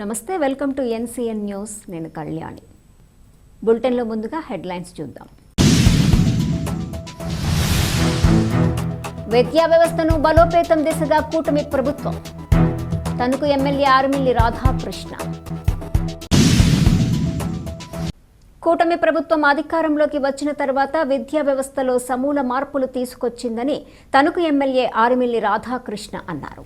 నమస్తే welcome to NCN news. నేను కళ్యాణి. బులెటిన్లో ముందుగా హెడ్లైన్స్ చూద్దాం. విద్యా వ్యవస్థను బలోపేతం దిశగా కూటమి ప్రభుత్వం. తణుకు ఎమ్మెల్యే ఆర్మిల్లి రాధాకృష్ణ. కూటమి ప్రభుత్వం అధికారంలోకి వచ్చిన తర్వాత విద్యా వ్యవస్థలో సమూల మార్పులు తీసుకొచ్చిందని తణుకు ఎమ్మెల్యే ఆరుమిల్లి రాధాకృష్ణ అన్నారు.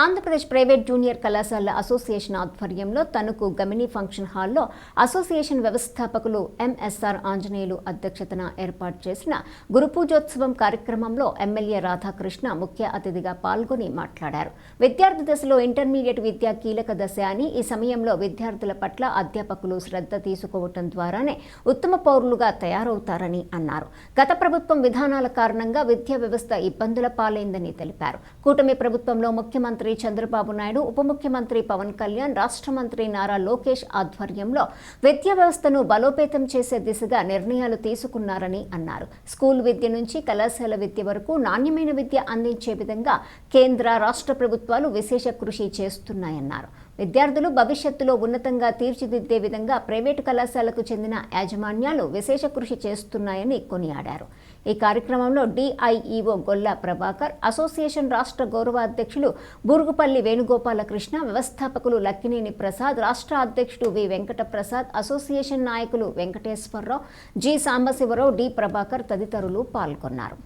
ఆంధ్రప్రదేశ్ ప్రైవేట్ జూనియర్ కళాశాల అసోసియేషన్ ఆధ్వర్యంలో తణుకు గమిని ఫంక్షన్ హాల్లో అసోసియేషన్ వ్యవస్థాపకులు ఎంఎస్ఆర్ ఆంజనేయులు అధ్యక్షతన ఏర్పాటు చేసిన గురుపూజోత్సవం కార్యక్రమంలో ఎమ్మెల్యే రాధాకృష్ణ ముఖ్య అతిథిగా పాల్గొని మాట్లాడారు. విద్యార్థి దశలో ఇంటర్మీడియట్ విద్య కీలక దశ అని ఈ సమయంలో విద్యార్థుల పట్ల అధ్యాపకులు శ్రద్ధ తీసుకోవటం ద్వారానే ఉత్తమ పౌరులుగా తయారవుతారని అన్నారు. గత ప్రభుత్వం విధానాల కారణంగా విద్యా వ్యవస్థ ఇబ్బందుల పాలైందని తెలిపారు. కూటమి ప్రభుత్వంలో ముఖ్యమంత్రి చంద్రబాబు నాయుడు ఉప ముఖ్యమంత్రి పవన్ కళ్యాణ్ రాష్ట్ర మంత్రి నారా లోకేష్ ఆధ్వర్యంలో విద్యా వ్యవస్థను బలోపేతం చేసే దిశగా నిర్ణయాలు తీసుకున్నారని అన్నారు. స్కూల్ విద్య నుంచి కళాశాల విద్య వరకు నాణ్యమైన విద్య అందించే విధంగా కేంద్ర రాష్ట్ర ప్రభుత్వాలు విశేష కృషి చేస్తున్నాయన్నారు. విద్యార్థులు భవిష్యత్తులో ఉన్నతంగా తీర్చిదిద్దే విధంగా ప్రైవేటు కళాశాలకు చెందిన యాజమాన్యాలు విశేష కృషి చేస్తున్నాయని కొనియాడారు. ఈ కార్యక్రమంలో డిఐఈఓ గొల్ల ప్రభాకర్ అసోసియేషన్ రాష్ట్ర గౌరవ అధ్యక్షులు బూరుగుపల్లి వేణుగోపాలకృష్ణ వ్యవస్థాపకులు లక్కినేని ప్రసాద్ రాష్ట్ర అధ్యక్షుడు వి వెంకట ప్రసాద్ అసోసియేషన్ నాయకులు వెంకటేశ్వరరావు జి సాంబశివరావు డి ప్రభాకర్ తదితరులు పాల్గొన్నారు.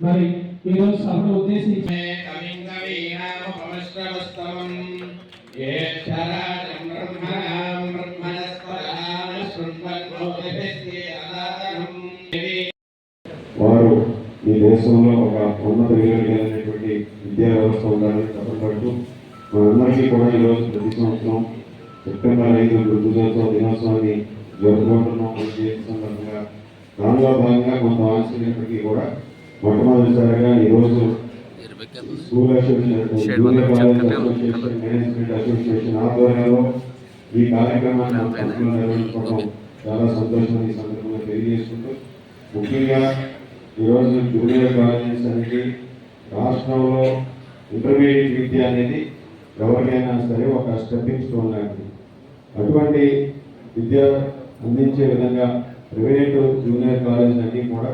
మరి ఈరోజు సభను ఉద్దేశించి వారు ఈ దేశంలో ఒక ఉన్నత విలువైనటువంటి విద్యా వ్యవస్థ ఉండాలని తప్పపడుతూ మనందరికీ కూడా ఈరోజు ప్రతి సంవత్సరం సెప్టెంబర్ ఐదు గురుజోత్సవ దినోత్సవాన్ని జరుపుకుంటున్నాం సందర్భంగా దానిలో భాగంగా కొంత ఆలస్యమైనప్పటికీ కూడా మొట్టమొదటిసారిగా ఈరోజు స్కూల్ అసోసియేషన్ మేనేజ్మెంట్ అసోసియేషన్ ఆధ్వర్యంలో ఈ కార్యక్రమాన్ని నిర్వహించుకోవడం చాలా సంతోషం ఈ సందర్భంగా తెలియజేసుకుంటూ ముఖ్యంగా ఈరోజు జూనియర్ కాలేజెస్ అనేది రాష్ట్రంలో ఇంటర్మీడియట్ విద్య అనేది ఎవరికైనా సరే ఒక స్టెప్పింగ్ స్టోన్ లాంటిది. అటువంటి విద్య అందించే విధంగా ప్రైవేటు జూనియర్ కాలేజీలన్నీ కూడా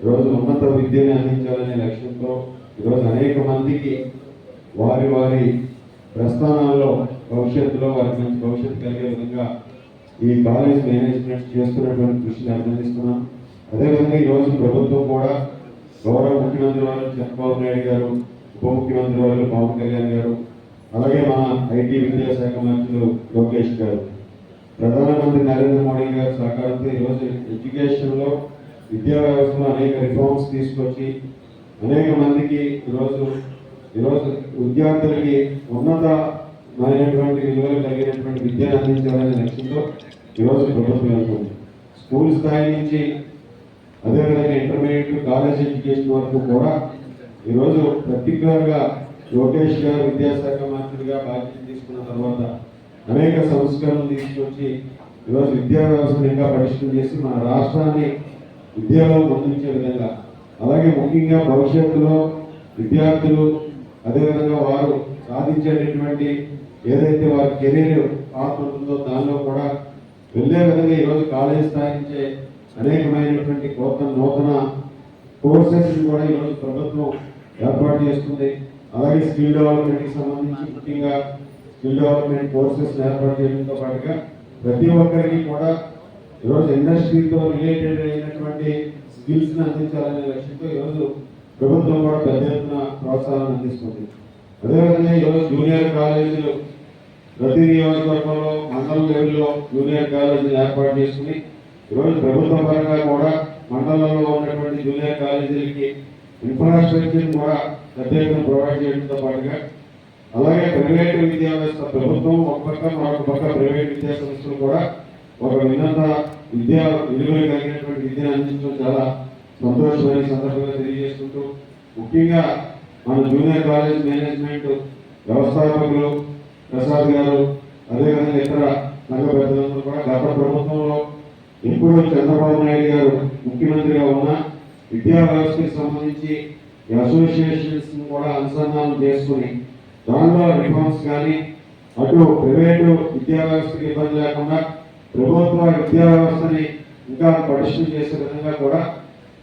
ఈరోజు ఉన్నత విద్యను అందించాలనే లక్ష్యంతో ఈరోజు అనేక మందికి వారి వారి ప్రస్థానాల్లో భవిష్యత్తులో వారికి మంచి భవిష్యత్తు కలిగే విధంగా ఈ కాలేజ్ మేనేజ్మెంట్ చేస్తున్నటువంటి కృషిని అభినందిస్తున్నాం. అదేవిధంగా ఈరోజు ప్రభుత్వం కూడా గౌరవ ముఖ్యమంత్రి వారు చంద్రబాబు నాయుడు గారు ఉప ముఖ్యమంత్రి వారు పవన్ కళ్యాణ్ గారు అలాగే మన ఐటీ విద్యాశాఖ మంత్రులు లోకేష్ గారు. ప్రధానమంత్రి నరేంద్ర మోడీ గారి సహకారంతో ఈరోజు ఎడ్యుకేషన్లో విద్యా వ్యవస్థలో అనేక రిఫార్మ్స్ తీసుకొచ్చి అనేక మందికి ఈరోజు ఈరోజు విద్యార్థులకి ఉన్నతమైనటువంటి విలువలు కలిగినటువంటి విద్యను అందించాలనే లక్ష్యంతో ఈరోజు ప్రభుత్వం వెళ్తుంది. స్కూల్ స్థాయి నుంచి అదేవిధంగా ఇంటర్మీడియట్ కాలేజ్ ఎడ్యుకేషన్ వరకు కూడా ఈరోజు పర్టికులర్గా లోకేష్ గారు విద్యాశాఖ మంత్రిగా బాధ్యత తీసుకున్న తర్వాత అనేక సంస్కరణలు తీసుకొచ్చి ఈరోజు విద్యా వ్యవస్థను ఇంకా పటిష్టం చేసి మన రాష్ట్రాన్ని విద్యలో ముందుంచే విధంగా అలాగే ముఖ్యంగా భవిష్యత్తులో విద్యార్థులు అదేవిధంగా వారు సాధించేటటువంటి ఏదైతే వారి కెరీర్ పాత్ర ఉంటుందో దానిలో కూడా వెళ్ళే విధంగా ఈరోజు కాలేజ్ స్థాయించే అనేకమైనటువంటి కొత్త నూతన కోర్సెస్ కూడా ఈరోజు ప్రభుత్వం ఏర్పాటు చేస్తుంది. అలాగే స్కిల్ డెవలప్మెంట్కి సంబంధించి ముఖ్యంగా స్కిల్ డెవలప్మెంట్ కోర్సెస్ ఏర్పాటు చేయడంతో పాటుగా ప్రతి ఒక్కరికి కూడా ఈరోజు ఇండస్ట్రీతో రిలేటెడ్ అయినటువంటి స్కిల్స్ని అందించాలనే లక్ష్యంతో ఈరోజు ప్రభుత్వం కూడా పెద్ద ఎత్తున ప్రోత్సాహం అందిస్తుంది. అదేవిధంగా ఈరోజు జూనియర్ కాలేజీలు ప్రతి నియోజకవర్గంలో మండల లెవెల్లో జూనియర్ కాలేజీలు ఏర్పాటు చేసుకుని ఈరోజు ప్రభుత్వ పరంగా కూడా మండలంలో ఉన్నటువంటి జూనియర్ కాలేజీలకి ఇన్ఫ్రాస్ట్రక్చర్ కూడా పెద్ద ఎత్తున ప్రొవైడ్ చేయడంతో పాటుగా అలాగే ప్రైవేట్ ప్రభుత్వం ఒక పక్క మరొక పక్క ప్రైవేట్ విద్యా సంస్థలు కూడా ఒక వినంత విద్యా విలువలు కలిగినటువంటి విద్యను అందించడం చాలా సంతోషమైన సందర్భంగా తెలియజేసుకుంటూ ముఖ్యంగా మన జూనియర్ కాలేజ్ మేనేజ్మెంట్ వ్యవస్థాపకులు ప్రసాద్ గారు అదేవిధంగా ఇతర సంఘ పెద్దలందరూ కూడా గత ప్రభుత్వంలో ఇప్పుడు చంద్రబాబు నాయుడు గారు ముఖ్యమంత్రిగా ఉన్న విద్యా వ్యవస్థకి సంబంధించి అసోసియేషన్స్ కూడా అనుసంధానం చేసుకుని దానిలో రిఫార్మ్స్ కానీ అటు ప్రైవేటు విద్యా వ్యవస్థకి ఇబ్బంది లేకుండా ప్రభుత్వ విద్యా వ్యవస్థని ఇంకా పటిష్టం చేసే విధంగా కూడా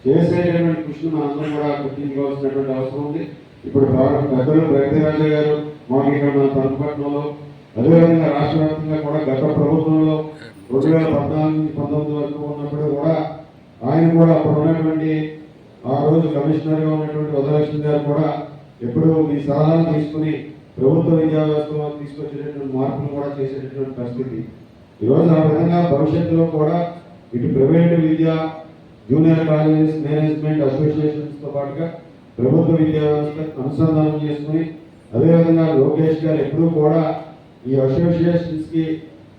చేసేటటువంటి కృషిని అందరూ కూడా గుర్తించుకోవాల్సినటువంటి అవసరం ఉంది. ఇప్పుడు గతలు పెద్దలు ప్రగతిరాజు గారు మాకు ఇక్కడ మన తణుకుపట్నంలో అదేవిధంగా రాష్ట్ర వ్యాప్తంగా కూడా గత ప్రభుత్వంలో రెండు వేల పద్నాలుగు పంతొమ్మిది వరకు ఉన్నప్పుడు కూడా ఆయన కూడా అప్పుడు ఉన్నటువంటి ఆ రోజు కమిషనర్గా ఉన్నటువంటి ఉదయలక్ష్మి గారు కూడా ఎప్పుడు మీ సలహాలు తీసుకుని ప్రభుత్వ విద్యా వ్యవస్థలో తీసుకొచ్చేటటువంటి మార్పులు కూడా చేసేటటువంటి పరిస్థితి. ఈరోజు ఆ విధంగా భవిష్యత్తులో కూడా ఇటు ప్రైవేటు విద్య జూనియర్ కాలేజెస్ మేనేజ్మెంట్ అసోసియేషన్స్తో పాటుగా ప్రభుత్వ విద్యా వ్యవస్థ అనుసంధానం చేసుకుని అదేవిధంగా లోకేష్ గారు ఎప్పుడూ కూడా ఈ అసోసియేషన్స్కి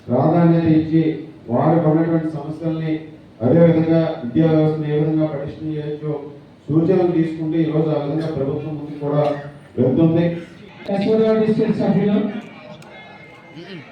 ప్రాధాన్యత ఇచ్చి వారు ఉన్నటువంటి సమస్యల్ని అదేవిధంగా విద్యా వ్యవస్థను ఏ విధంగా పటిష్టం చేయొచ్చో సూచనలు తీసుకుంటే ఈరోజు ఆ విధంగా ప్రభుత్వం ముందు కూడా వెళ్తుంది. That's what our discussed, Sabina. Mm -mm.